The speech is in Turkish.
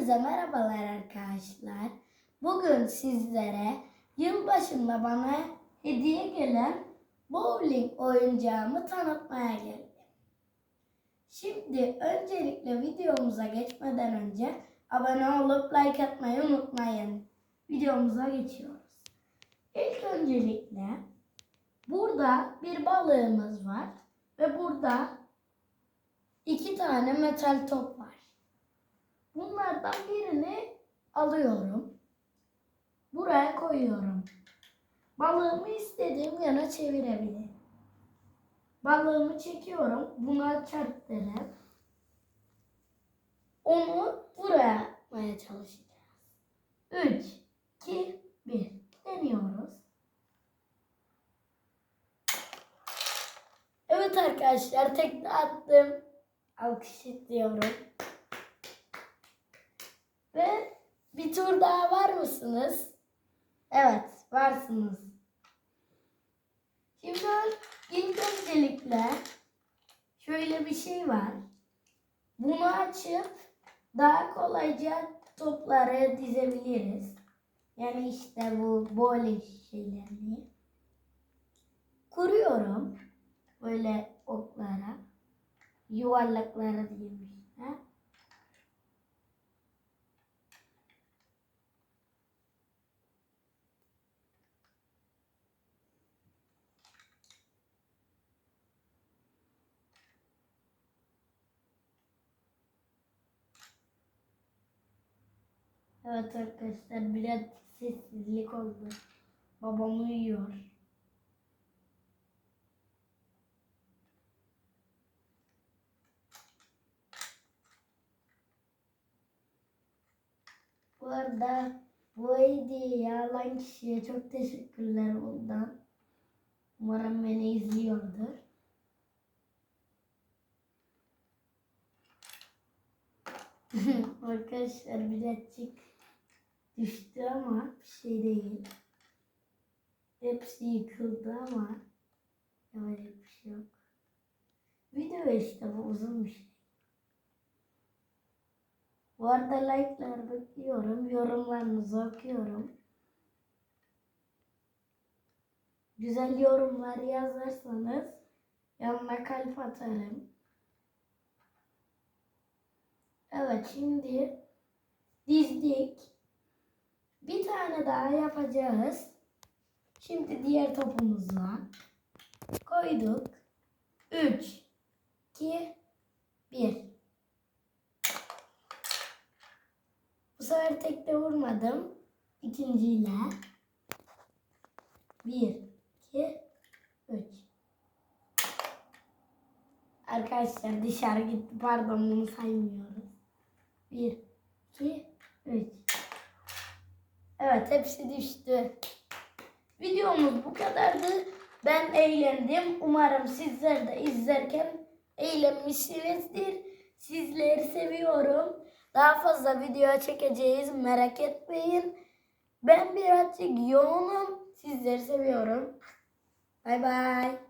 Hepinize merhabalar arkadaşlar. Bugün sizlere yılbaşında bana hediye gelen bowling oyuncağımı tanıtmaya geldim. Şimdi öncelikle videomuza geçmeden önce abone olup like atmayı unutmayın. Videomuza geçiyoruz. İlk öncelikle burada bir balığımız var ve burada iki tane metal top var. Bunlardan birini alıyorum. Buraya koyuyorum. Balığımı istediğim yana çevirebilirim. Balığımı çekiyorum. Buna çarptırıp onu buraya atmaya çalışacağız. 3, 2, 1. Deniyoruz. Evet arkadaşlar tekte attım. Alkış istiyorum. Ve bir tur daha var mısınız? Evet, varsınız. Şimdi ilk öncelikle şöyle bir şey var. Bunu açıp daha kolayca topları dizebiliriz. Yani işte bu bowling şeylerini. Kuruyorum. Böyle oklara. Yuvarlaklara diyeyim işte. Evet arkadaşlar biraz sessizlik oldu. Babam uyuyor. Bu arada bu hediyeyi alan kişiye çok teşekkürler ondan. Umarım beni izliyordur. Arkadaşlar birazcık düştü ama bir şey değil. Hepsi yıkıldı ama yapacak bir şey yok. Video işte bu uzun bir şey. Bu arada like'lar bekliyorum. Yorumlarınızı okuyorum. Güzel yorumlar yazarsanız yanına kalp atarım. Evet şimdi dizdik. Bir tane daha yapacağız. Şimdi diğer topumuza koyduk. 3 2 1 Bu sefer tekte vurmadım. İkinciyle 1 2 3 Arkadaşlar dışarı gitti. Pardon bunu saymıyoruz. 1 2 3 Evet hepsi düştü. Videomuz bu kadardı. Ben eğlendim. Umarım sizler de izlerken eğlenmişsinizdir. Sizleri seviyorum. Daha fazla video çekeceğiz. Merak etmeyin. Ben birazcık yoğunum. Sizleri seviyorum. Bay bay.